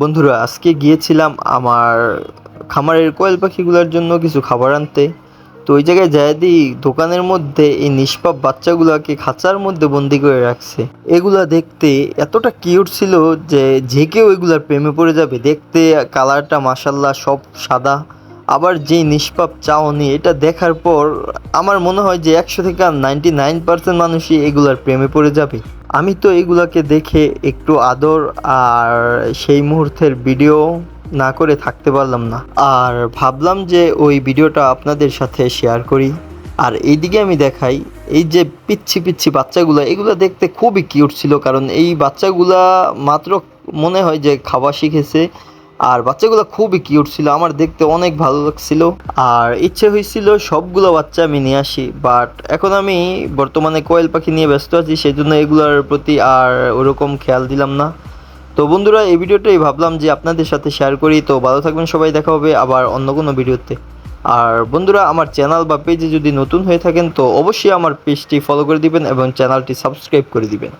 বন্ধুরা, আজকে গিয়েছিলাম আমার খামারের কোয়েল পাখিগুলোর জন্য কিছু খাবার আনতে। তো ওই জায়গায় যায় দিই দোকানের মধ্যে এই নিষ্পাপ বাচ্চাগুলোকে খাঁচার মধ্যে বন্দি করে রাখছে। এগুলা দেখতে এতটা কিউট ছিল যে যে কেউ এগুলার প্রেমে পড়ে যাবে। দেখতে কালারটা মাসাল্লাহ সব সাদা। আবার যেই নিষ্পাপ চাওনি, এটা দেখার পর আমার মনে হয় যে একশো থেকে নাইনটি নাইন পার্সেন্ট মানুষই এগুলার প্রেমে পড়ে যাবে। আমি তো এইগুলোকে দেখে একটু আদর আর সেই মুহূর্তের ভিডিও না করে থাকতে পারলাম না। আর ভাবলাম যে ওই ভিডিওটা আপনাদের সাথে শেয়ার করি। আর এইদিকে আমি দেখাই, এই যে পিচ্ছি পিচ্ছি বাচ্চাগুলো, এগুলো দেখতে খুবই কিউট ছিল কারণ এই বাচ্চাগুলা মাত্র মনে হয় যে খাওয়া শিখেছে। আর বাচ্চাগুলো খুবই কিউট ছিল, আমার দেখতে অনেক ভালো লাগছিল। আর ইচ্ছে হয়েছিল সবগুলো বাচ্চা আমি নিয়ে আসি বাট এখন আমি বর্তমানে কোয়েল পাখি নিয়ে ব্যস্ত আছি সেই জন্য এগুলোর প্রতি আর ওরকম খেয়াল দিলাম না। তো বন্ধুরা, এই ভিডিওটাই ভাবলাম যে আপনাদের সাথে শেয়ার করি, তো ভালো থাকবেন সবাই, দেখা হবে আবার অন্য কোনো ভিডিওতে। আর বন্ধুরা, আমার চ্যানেল বা পেজে যদি নতুন হয়ে থাকেন, তো অবশ্যই আমার পেজটি ফলো করে দিবেন এবং চ্যানেলটি সাবস্ক্রাইব করে দিবেন।